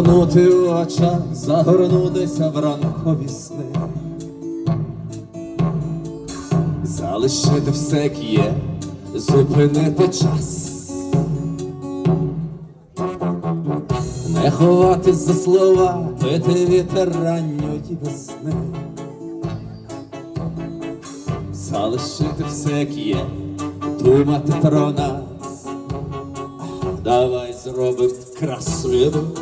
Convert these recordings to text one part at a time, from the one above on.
Загорнути в очах, загорнутися в ранкові сни, залишити все, як є, зупинити час, не ховатись за слова, пити вітер ранньої весни, залишити все, як є, думати про нас, давай зробимо красиво.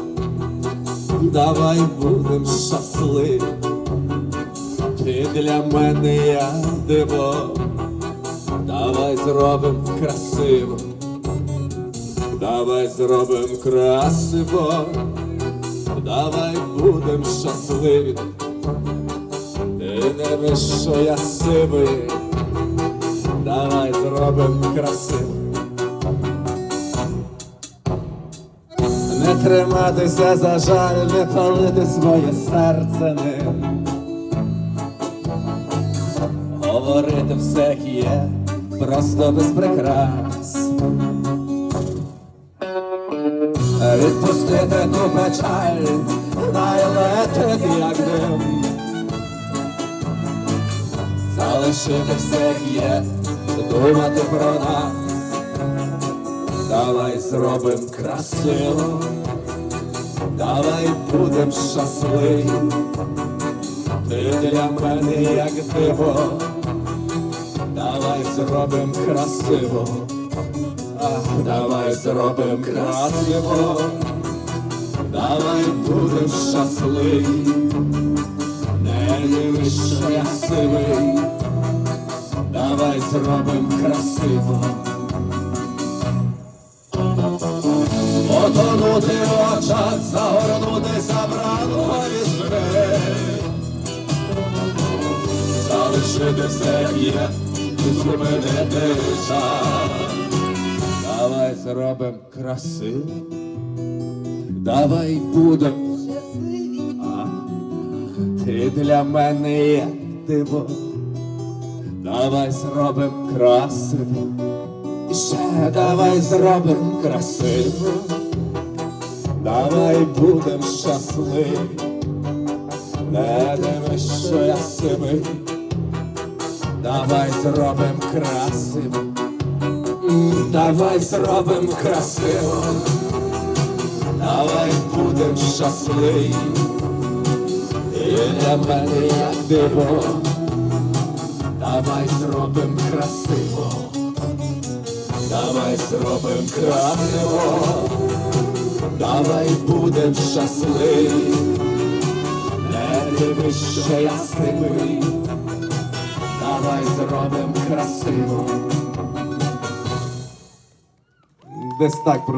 Давай будем щасливі, ти для мене я диво, давай зробим красиво, давай зробим красиво, давай будем щасливі, ти не виш, що я сивий, давай зробим красиво. Триматися за жаль, не палити своє серце ним. Говорити все є, просто без прикрас. Відпустити ту печаль, найлетить як дим. Залишити все є, думати про нас. Давай зробим красиво, давай будем щасливі, ти для мене як диво, давай зробим красиво, Ах, давай зробим красиво, давай будем щасливі, не що я сивий, давай зробим красиво. Очах, загорнутися в ранкові сни Залишити все як є, зупинити час Давай зробим красиво, давай будем а, Ти для мене як диво, давай зробим красиво ще давай зробим красиво, давай будем щасливі, не дивись, що я сивий, давай зробим красиво, давай зробим красиво, давай будем щасливі, і для мене диво, давай зробим красиво. Давай зробим красиво, давай будем щасливі, не дивись, що я сивий, давай зробим красиво. Десь так